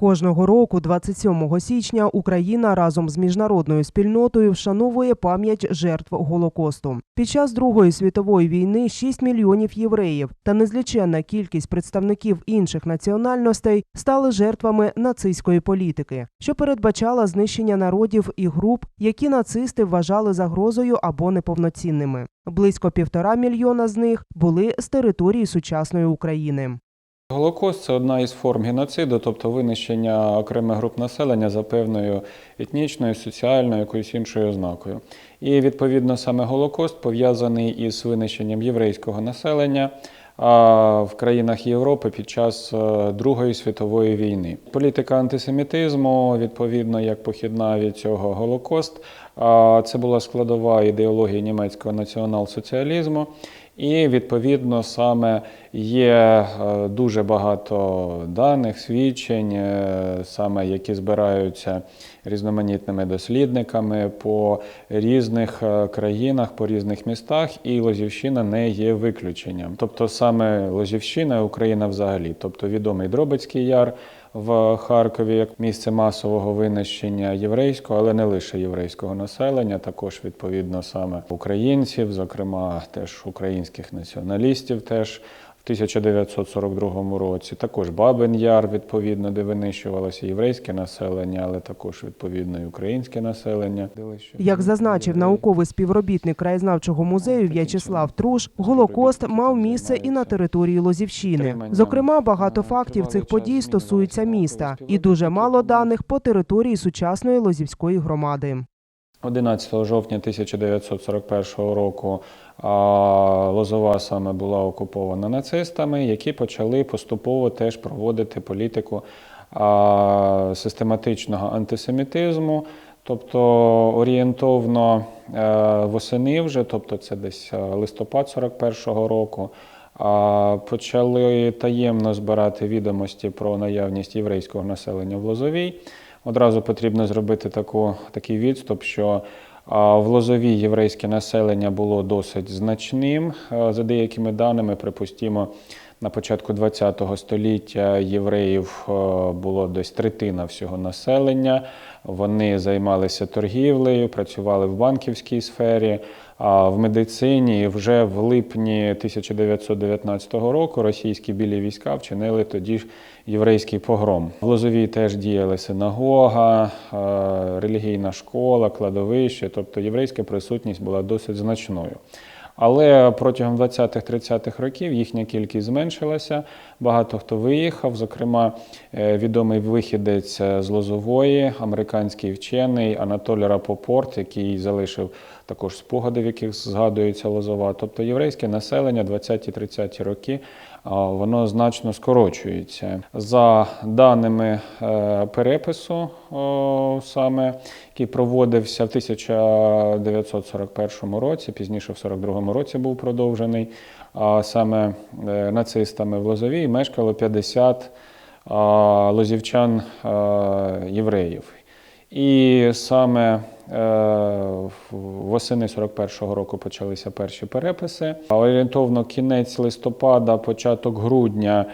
Кожного року, 27 січня, Україна разом з міжнародною спільнотою вшановує пам'ять жертв Голокосту. Під час Другої світової війни 6 мільйонів євреїв та незліченна кількість представників інших національностей стали жертвами нацистської політики, що передбачала знищення народів і груп, які нацисти вважали загрозою або неповноцінними. Близько півтора мільйона з них були з території сучасної України. Голокост це одна із форм геноциду, тобто винищення окремих груп населення за певною етнічною, соціальною, якоюсь іншою ознакою. І відповідно саме Голокост пов'язаний із винищенням єврейського населення в країнах Європи під час е, Другої світової війни. Політика антисемітизму, відповідно, як похідна від цього Голокост, це була складова ідеології німецького націонал-соціалізму. І відповідно саме є е, дуже багато даних, свідчень, е, саме які збираються різноманітними дослідниками по різних е, країнах, по різних містах, і Лозівщина не є виключенням. Тобто саме Лозівщина, Україна взагалі, тобто відомий Дробицький яр в Харкові як місце масового винищення єврейського, але не лише єврейського населення, також відповідно саме українців, зокрема теж українських націоналістів, теж. В 1942 році також Бабин Яр, відповідно, де винищувалося єврейське населення, але також відповідно і українське населення. Як зазначив науковий співробітник краєзнавчого музею В'ячеслав Труш, Голокост мав місце і на території Лозівщини. Зокрема, багато фактів цих подій стосуються міста, і дуже мало даних по території сучасної Лозівської громади. 11 жовтня 1941 року Лозова саме була окупована нацистами, які почали поступово теж проводити політику систематичного антисемітизму. Тобто орієнтовно е, восени вже, тобто це десь е, листопад 41-го року, почали таємно збирати відомості про наявність єврейського населення в Лозовій. Одразу потрібно зробити таку, такий відступ, що в Лозовій єврейське населення було досить значним. За деякими даними, припустімо, на початку ХХ століття євреїв е, було десь третина всього населення. Вони займалися торгівлею, працювали в банківській сфері. А в медицині вже в липні 1919 року російські білі війська вчинили тоді ж єврейський погром. В Лозовій теж діяли синагога, е, релігійна школа, кладовище, тобто єврейська присутність була досить значною. Але протягом 20-30-х років їхня кількість зменшилася. Багато хто виїхав. Зокрема, е, відомий вихідець з Лозової, американський вчений Анатолій Рапопорт, який залишив також спогади, в яких згадується Лозова. Тобто єврейське населення 20-30 роки воно значно скорочується. За даними е, перепису, саме який проводився в 1941 році, пізніше в 42 році був продовжений, а саме е, нацистами в Лозовій мешкало 50 лозівчан євреїв. І саме е, восени 41-го року почалися перші переписи. Орієнтовно кінець листопада, початок грудня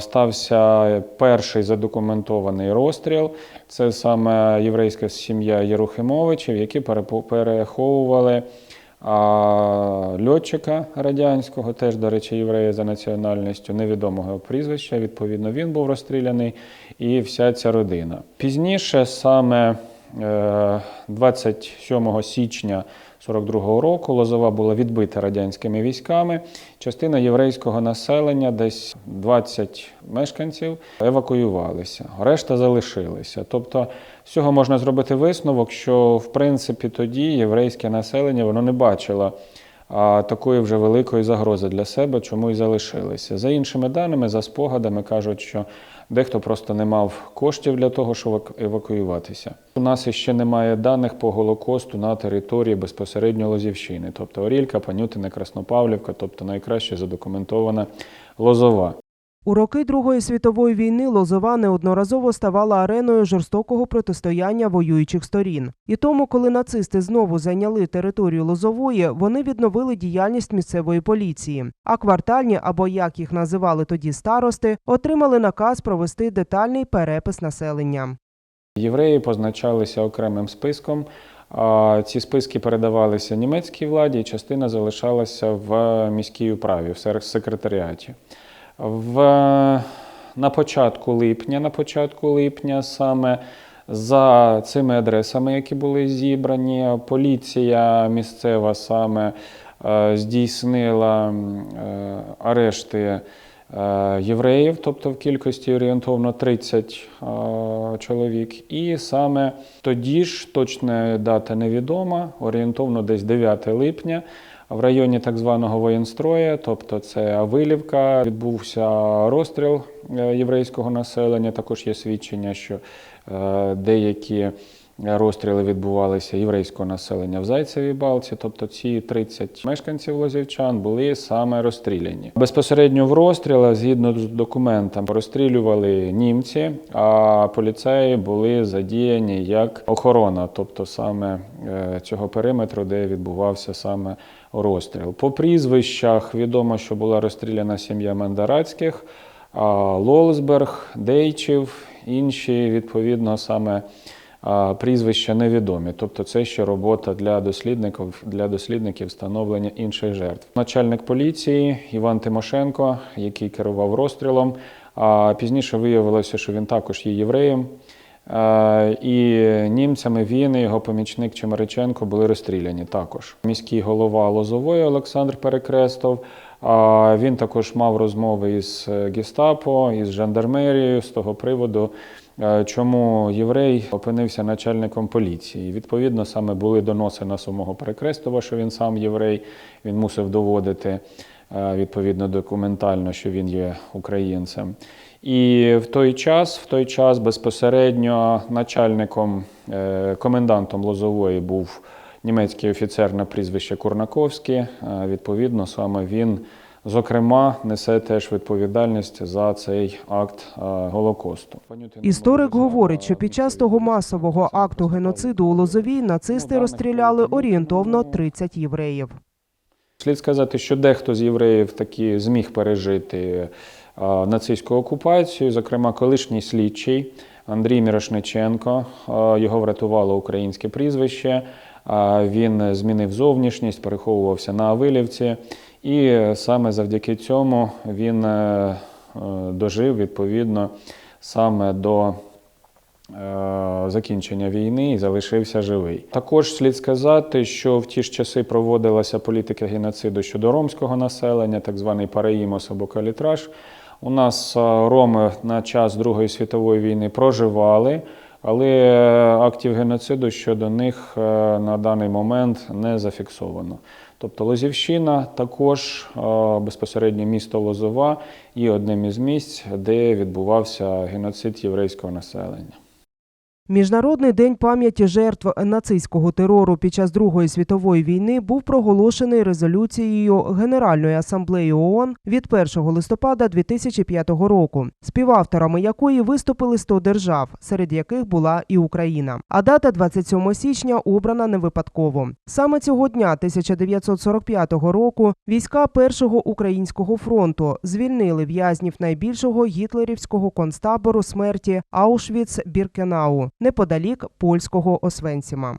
стався перший задокументований розстріл. Це саме єврейська сім'я Єрухимовичів, які переховували льотчика радянського, теж, до речі, єврея за національністю, невідомого прізвища. Відповідно, він був розстріляний, і вся ця родина. Пізніше, саме е, 27 січня 42-го року, Лозова була відбита радянськими військами. Частина єврейського населення, десь 20 мешканців, евакуювалися, решта залишилися. Тобто, з цього можна зробити висновок, що в принципі тоді єврейське населення воно не бачило такої вже великої загрози для себе, чому і залишилися. За іншими даними, за спогадами кажуть, що дехто просто не мав коштів для того, щоб евакуюватися. У нас ще немає даних по Голокосту на території безпосередньо Лозівщини, тобто Орілька, Панютина, Краснопавлівка, тобто найкраще задокументована Лозова. У роки Другої світової війни Лозова неодноразово ставала ареною жорстокого протистояння воюючих сторін. І тому, коли нацисти знову зайняли територію Лозової, вони відновили діяльність місцевої поліції. А квартальні, або як їх називали тоді старости, отримали наказ провести детальний перепис населення. Євреї позначалися окремим списком. Ці списки передавалися німецькій владі, і частина залишалася в міській управі, в секретаріаті. В, на початку липня, на початку липня саме за цими адресами, які були зібрані, поліція місцева саме е, здійснила е, арешти євреїв, тобто в кількості орієнтовно 30 е, чоловік. І саме тоді ж точна дата невідома, орієнтовно десь 9 липня. В районі так званого воєнстроя, тобто це Авилівка, відбувся розстріл е, єврейського населення. Також є свідчення, що е, деякі розстріли відбувалися єврейського населення в Зайцевій Балці. Тобто ці 30 мешканців лозівчан були саме розстріляні. Безпосередньо в розстрілах, згідно з документом, розстрілювали німці, а поліцеї були задіяні як охорона, тобто саме е, цього периметру, де відбувався саме розстріл. По прізвищах відомо, що була розстріляна сім'я Мандарацьких, а Лолсберг, Дейчів, інші відповідно саме прізвища невідомі. Тобто це ще робота для дослідників для дослідників встановлення інших жертв. Начальник поліції Іван Тимошенко, який керував розстрілом, а пізніше виявилося, що він також є євреєм. І німцями він і його помічник Чемериченко були розстріляні також. Міський голова Лозової Олександр Перекрестов. Він також мав розмови із е, Гестапо, із жандармерією з того приводу, чому єврей опинився начальником поліції. Відповідно, саме були доноси на самого Перекрестова, що він сам єврей, він мусив доводити е, відповідно документально, що він є українцем. І в той час, в той час безпосередньо начальником, е, комендантом Лозової був німецький офіцер на прізвище Курнаковський. Е, Відповідно, саме він, зокрема, несе теж відповідальність за цей акт е, Голокосту. Історик говорить, що під час того масового акту геноциду у Лозовій нацисти розстріляли орієнтовно 30 євреїв. Слід сказати, що дехто з євреїв таки зміг пережити нацистську окупацію, зокрема, колишній слідчий Андрій Мірошниченко. Його врятувало українське прізвище. Він змінив зовнішність, переховувався на Авилівці, і саме завдяки цьому він е, е, дожив відповідно саме до е, закінчення війни і залишився живий. Також слід сказати, що в ті ж часи проводилася політика геноциду щодо ромського населення, так званий параїмос або калітраж. У нас роми на час Другої світової війни проживали, але актів геноциду щодо них на даний момент не зафіксовано. Тобто Лозівщина також е, безпосередньо місто Лозова і одним із місць, де відбувався геноцид єврейського населення. Міжнародний день пам'яті жертв нацистського терору під час Другої світової війни був проголошений резолюцією Генеральної асамблеї ООН від 1 листопада 2005 року, співавторами якої виступили 100 держав, серед яких була і Україна. А дата 27 січня обрана не випадково. Саме цього дня 1945 року війська Першого українського фронту звільнили в'язнів найбільшого гітлерівського концтабору смерті Аушвіц-Біркенау неподалік польського Освенціма.